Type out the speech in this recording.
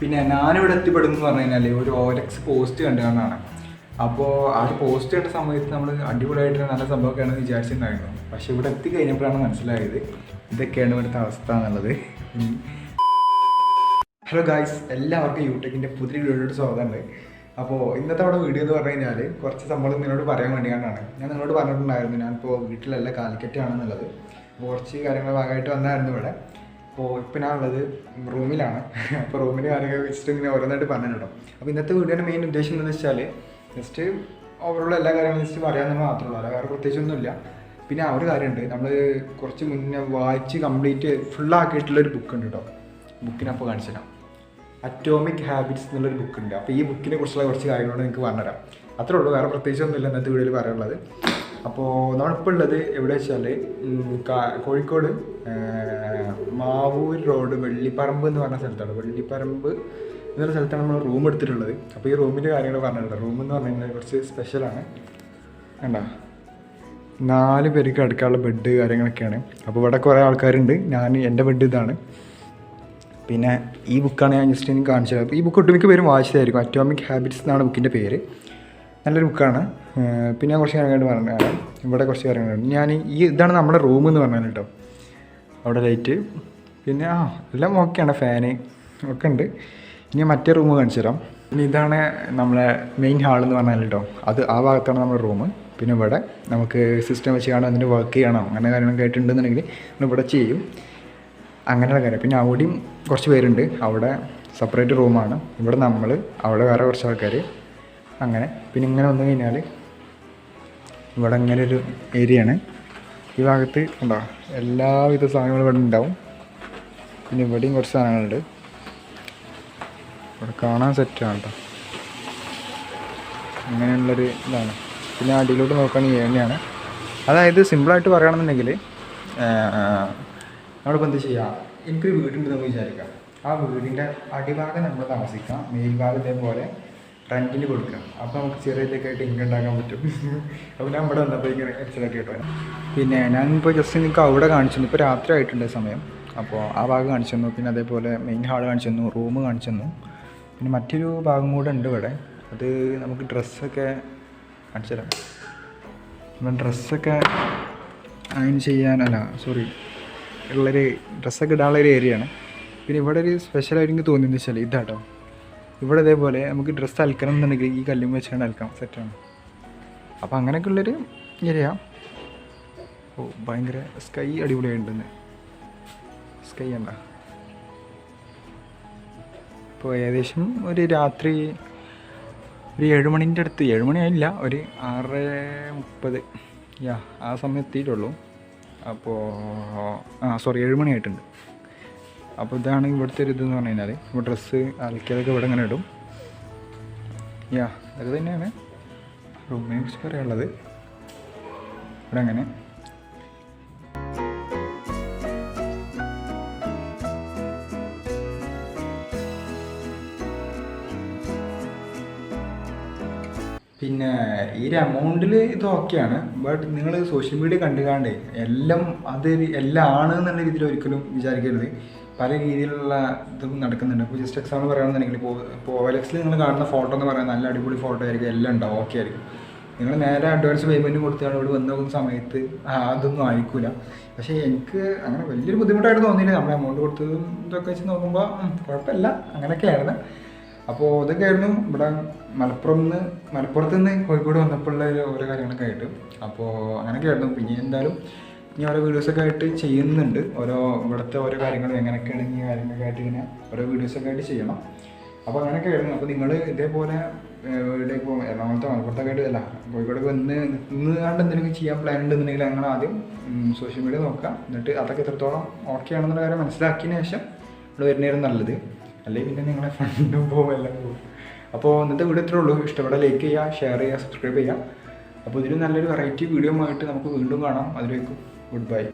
പിന്നെ ഞാനിവിടെ എത്തിപ്പെടുന്നു പറഞ്ഞു കഴിഞ്ഞാൽ ഒരു ഓരക്സ് പോസ്റ്റ് കണ്ടുകൊണ്ടാണ് അപ്പോൾ ആ പോസ്റ്റ് കണ്ട സമയത്ത് നമ്മൾ അടിപൊളിയായിട്ട് നല്ല സംഭവമൊക്കെയാണെന്ന് വിചാരിച്ചിട്ടുണ്ടായിരുന്നു. പക്ഷെ ഇവിടെ എത്തി കഴിഞ്ഞപ്പോഴാണ് മനസ്സിലായത് ഇതൊക്കെയാണ് ഇവിടുത്തെ അവസ്ഥ എന്നുള്ളത്. ഹലോ ഗായ്സ് എല്ലാവർക്കും യൂടെക്കിന്റെ പുതിയ വീഡിയോയുടെ സ്വാഗതമുണ്ട്. അപ്പോൾ ഇന്നത്തെ അവിടെ വീഡിയോ എന്ന് പറഞ്ഞു കഴിഞ്ഞാൽ കുറച്ച് സംഭവം നിങ്ങളോട് പറയാൻ വേണ്ടിയാണ് ഞാൻ നിങ്ങളോട് പറഞ്ഞിട്ടുണ്ടായിരുന്നു ഞാനിപ്പോൾ വീട്ടിലല്ല കാലിക്കറ്റാണെന്നുള്ളത് അപ്പോൾ കുറച്ച് കാര്യങ്ങൾ ഭാഗമായിട്ട് വന്നായിരുന്നു ഇവിടെ. അപ്പോൾ ഇപ്പം ഞാൻ ഉള്ളത് റൂമിലാണ്. അപ്പോൾ റൂമിന്റെ കാര്യങ്ങൾ വെച്ചിട്ട് ഇങ്ങനെ ഓരോന്നായിട്ട് പറഞ്ഞിട്ടുണ്ടോ? അപ്പോൾ ഇന്നത്തെ വീഡിയോയുടെ മെയിൻ ഉദ്ദേശം എന്താണെന്ന് വെച്ചാൽ ജസ്റ്റ് ഓവറോൾ എല്ലാ കാര്യങ്ങളും ജസ്റ്റ് പറയാമെന്ന് മാത്രമേ ഉള്ളൂ. വേറെ പ്രത്യേകിച്ചൊന്നുമില്ല. പിന്നെ ആ ഒരു കാര്യമുണ്ട്. നമ്മൾ കുറച്ച് മുന്നേ വായിച്ച് കംപ്ലീറ്റ് ഫുള്ളാക്കിയിട്ടുള്ളൊരു ബുക്ക് ഉണ്ട് കേട്ടോ. ബുക്കിനപ്പോൾ കാണിച്ചു തരാം അറ്റോമിക് ഹാബിറ്റ്സ് എന്നുള്ളൊരു ബുക്ക് ഉണ്ട്. അപ്പോൾ ഈ ബുക്കിനെ കുറിച്ചുള്ള കുറച്ച് കാര്യങ്ങളോട് നിങ്ങൾക്ക് പറഞ്ഞുതരാം. അത്രേ ഉള്ളൂ. വേറെ പ്രത്യേകിച്ചൊന്നുമില്ല ഇന്നത്തെ വീഡിയോയിൽ പറയാനുള്ളത്. അപ്പോൾ നമ്മളിപ്പോൾ ഉള്ളത് എവിടെ വെച്ചാൽ കോഴിക്കോട് മാവൂർ റോഡ് വെള്ളിപ്പറമ്പ് എന്ന് പറഞ്ഞ സ്ഥലത്താണ്. വെള്ളിപ്പറമ്പ് എന്നുള്ള സ്ഥലത്താണ് നമ്മൾ റൂം എടുത്തിട്ടുള്ളത്. അപ്പോൾ ഈ റൂമിന്റെ കാര്യങ്ങൾ പറഞ്ഞിട്ടുണ്ട്. റൂം എന്ന് പറഞ്ഞു കഴിഞ്ഞാൽ കുറച്ച് സ്പെഷ്യലാണ് വേണ്ട നാല് പേർക്ക് അടുക്കാനുള്ള ബെഡ് കാര്യങ്ങളൊക്കെയാണ്. അപ്പോൾ ഇവിടെ കുറേ ആൾക്കാരുണ്ട്. ഞാൻ എന്റെ ബെഡ് ഇതാണ്. പിന്നെ ഈ ബുക്കാണ് ഞാൻ ജസ്റ്റ് എനിക്ക് കാണിച്ചത് അപ്പോൾ ഈ ബുക്ക് ഒട്ടുമിക്ക പേരും വായിച്ചതായിരിക്കും. അറ്റോമിക് ഹാബിറ്റ്സ് എന്നാണ് ബുക്കിന്റെ പേര്. നല്ലൊരു ബുക്കാണ് പിന്നെ കുറച്ച് കാര്യങ്ങളായിട്ട് പറഞ്ഞു ഇവിടെ കുറച്ച് കാര്യങ്ങളുണ്ട്. ഞാൻ ഈ ഇതാണ് നമ്മുടെ റൂം എന്ന് പറഞ്ഞാൽ കേട്ടോ. അവിടെ ലൈറ്റ് പിന്നെ ആ എല്ലാം ഓക്കെയാണ് ഫാന് ഒക്കെ ഉണ്ട്. ഇനി മറ്റേ റൂം കാണിച്ചു തരാം. പിന്നെ ഇതാണ് നമ്മളെ മെയിൻ ഹാൾ എന്ന് പറഞ്ഞാൽ കേട്ടോ. അത് ആ ഭാഗത്താണ് നമ്മുടെ റൂം പിന്നെ ഇവിടെ നമുക്ക് സിസ്റ്റം വെച്ച് കാണാം അതിന്റെ വർക്ക് ചെയ്യണം അങ്ങനെ കാര്യങ്ങളൊക്കെ ആയിട്ടുണ്ടെന്നുണ്ടെങ്കിൽ നമ്മൾ ഇവിടെ ചെയ്യും. അങ്ങനെയുള്ള കാര്യം. പിന്നെ അവിടെയും കുറച്ച് പേരുണ്ട്. അവിടെ സെപ്പറേറ്റ് റൂമാണ് ഇവിടെ നമ്മൾ അവിടെ വേറെ കുറച്ച് ആൾക്കാർ അങ്ങനെ. പിന്നെ ഇങ്ങനെ വന്നു കഴിഞ്ഞാൽ ഇവിടെ ഇങ്ങനെ ഒരു ഏരിയയാണ്. ഈ ഭാഗത്ത് ഉണ്ടോ എല്ലാവിധ സാധനങ്ങളും ഇവിടെ ഉണ്ടാവും. പിന്നെ ഇവിടെയും കുറച്ച് സാധനങ്ങളുണ്ട്. ഇവിടെ കാണാൻ സെറ്റാണ് കേട്ടോ അങ്ങനെയുള്ളൊരു ഇതാണ്. പിന്നെ അടിയിലോട്ട് നോക്കുകയാണെങ്കിൽ ഏണിയാണ് അതായത് സിമ്പിളായിട്ട് പറയുകയാണെന്നുണ്ടെങ്കിൽ നമ്മളിപ്പോൾ എന്ത് ചെയ്യുക എനിക്കൊരു വീടുണ്ട് നമുക്ക് വിചാരിക്കാം. ആ വീടിന്റെ അടിഭാഗം നമ്മൾ താമസിക്കാം. മേൽഭാഗം ഇതേപോലെ റെന്റിന് കൊടുക്കാം. അപ്പോൾ നമുക്ക് ചെറിയതൊക്കെ ആയിട്ട് ഇൻകം ഉണ്ടാക്കാൻ പറ്റും. അപ്പോൾ ഞാൻ ഇവിടെ വന്നപ്പോൾ ഇങ്ങനെ മനസ്സിലാക്കി കേട്ടോ പിന്നെ ഞാനിപ്പോൾ ജസ്റ്റ് നിങ്ങൾക്ക് അവിടെ കാണിച്ചു ഇപ്പോൾ രാത്രി ആയിട്ടുണ്ട് സമയം. അപ്പോൾ ആ ഭാഗം കാണിച്ചു തന്നു. പിന്നെ അതേപോലെ മെയിൻ ഹാൾ കാണിച്ചു തന്നു. റൂം കാണിച്ചു തന്നു. പിന്നെ മറ്റൊരു ഭാഗം കൂടെ ഉണ്ട് ഇവിടെ. അത് നമുക്ക് ഡ്രസ്സൊക്കെ കാണിച്ചു തരാം. നമ്മൾ ഡ്രസ്സൊക്കെ അയൺ ചെയ്യാനല്ല സോറി ഉള്ളൊരു ഡ്രസ്സൊക്കെ ഇടാനുള്ള ഏരിയയാണ് ഏരിയ പിന്നെ ഇവിടെ ഒരു സ്പെഷ്യലായിട്ട് എനിക്ക് തോന്നിയെന്ന് വെച്ചാൽ ഇതാട്ടോ. ഇവിടെ ഇതേപോലെ നമുക്ക് ഡ്രസ്സ് അലക്കണം എന്നുണ്ടെങ്കിൽ ഈ കല്ലും വെച്ചാണ് അലക്കാം സെറ്റാണ് അപ്പോൾ അങ്ങനെയൊക്കെ ഉള്ളൊരു ഏരിയ ഓ ഭയങ്കര സ്കൈ അടിപൊളിയായിട്ടുണ്ടെന്ന് സ്കൈ അല്ല ഇപ്പോൾ ഏകദേശം ഒരു രാത്രി ഒരു ഏഴുമണിന്റെ അടുത്ത് ഏഴുമണി ആയില്ല ഒരു ആറ് മുപ്പത്. യാ ആ സമയം എത്തിയിട്ടുള്ളൂ. അപ്പോൾ ആ സോറി ഏഴ് മണിയായിട്ടുണ്ട്. അപ്പോൾ ഇതാണ് ഇവിടുത്തെ ഒരു ഇതെന്ന് പറഞ്ഞു കഴിഞ്ഞാൽ ഇപ്പോൾ ഡ്രസ്സ് അലക്കിയതൊക്കെ ഇവിടെ ഇങ്ങനെ ഇടും. യാ അത് തന്നെയാണ്. റൂമിനെ കുറിച്ച് പറയാനുള്ളത്. ഇവിടെ അങ്ങനെ. പിന്നെ ഈ ഒരു എമൗണ്ടിൽ ഇത് ഓക്കെയാണ് ബട്ട് നിങ്ങൾ സോഷ്യൽ മീഡിയ കണ്ടുകാണ്ട് എല്ലാം അത് എല്ലാം ആണ് എന്നുള്ള രീതിയിൽ ഒരിക്കലും വിചാരിക്കരുത്. പല രീതിയിലുള്ള ഇതും നടക്കുന്നുണ്ട്. ഇപ്പോൾ ജസ്റ്റ് എക്സാമ്പിൾ പറയുകയാണെന്നുണ്ടെങ്കിൽ ഇപ്പോൾ ഇപ്പോൾ നിങ്ങൾ കാണുന്ന ഫോട്ടോ എന്ന് പറയുന്നത് നല്ല അടിപൊളി ഫോട്ടോ ആയിരിക്കും. എല്ലാം ഉണ്ടാവും ഓക്കെ ആയിരിക്കും. നിങ്ങൾ നേരെ അഡ്വാൻസ് പേയ്മെന്റ് കൊടുത്താണ് ഇവിടെ വന്ന് നോക്കുന്ന സമയത്ത് അതൊന്നും ആയിക്കൂല പക്ഷേ എനിക്ക് അങ്ങനെ വലിയൊരു ബുദ്ധിമുട്ടായിട്ട് തോന്നിയില്ല. നമ്മൾ എമൗണ്ട് കൊടുത്തതും ഇതൊക്കെ വെച്ച് നോക്കുമ്പോൾ കുഴപ്പമില്ല. അങ്ങനെയൊക്കെയായിരുന്നു. അപ്പോൾ ഇതൊക്കെയായിരുന്നു ഇവിടെ മലപ്പുറം നിന്ന് മലപ്പുറത്ത് നിന്ന് കോഴിക്കോട് വന്നപ്പോഴുള്ള ഓരോ കാര്യങ്ങളൊക്കെ ആയിട്ട്. അപ്പോൾ അങ്ങനെയൊക്കെയായിരുന്നു പിന്നെ എന്തായാലും ഇനി ഓരോ വീഡിയോസൊക്കെ ആയിട്ട് ചെയ്യുന്നുണ്ട്. ഓരോ ഇവിടുത്തെ ഓരോ കാര്യങ്ങൾ എങ്ങനെയൊക്കെയാണ് ഈ കാര്യങ്ങളൊക്കെ ആയിട്ട് ഇങ്ങനെ ഓരോ വീഡിയോസൊക്കെ ആയിട്ട് ചെയ്യണം. അപ്പോൾ അങ്ങനെയൊക്കെ ആയിരുന്നു. അപ്പോൾ നിങ്ങൾ ഇതേപോലെ ഇവിടെ ഇപ്പോൾ എറണാകുളത്തെ മലപ്പുറത്തൊക്കെ ആയിട്ട് അല്ല കോഴിക്കോടൊക്കെ വന്ന് നിന്ന് കണ്ട് എന്തെങ്കിലും ചെയ്യാൻ പ്ലാൻ ഉണ്ടെന്നുണ്ടെങ്കിൽ ഞങ്ങൾ ആദ്യം സോഷ്യൽ മീഡിയ നോക്കാം എന്നിട്ട് അതൊക്കെ എത്രത്തോളം ഓക്കെ ആണെന്നുള്ള കാര്യം മനസ്സിലാക്കിയതിന് ശേഷം ഇവിടെ വരുന്നതായിരുന്നു നല്ലത്. അല്ലെങ്കിൽ പിന്നെ നിങ്ങളെ ഫ്രണ്ടും പോകും എല്ലാം പോകും അപ്പോൾ ഇന്നത്തെ വീഡിയോ ഇത്രേ ഉള്ളൂ. ഇഷ്ടപ്പെട്ട ലൈക്ക് ചെയ്യുക ഷെയർ ചെയ്യുക സബ്സ്ക്രൈബ് ചെയ്യുക അപ്പോൾ ഇതിലും നല്ലൊരു വെറൈറ്റി വീഡിയോ ആയിട്ട് നമുക്ക് വീണ്ടും കാണാം. അതിലേക്കും ഗുഡ് ബൈ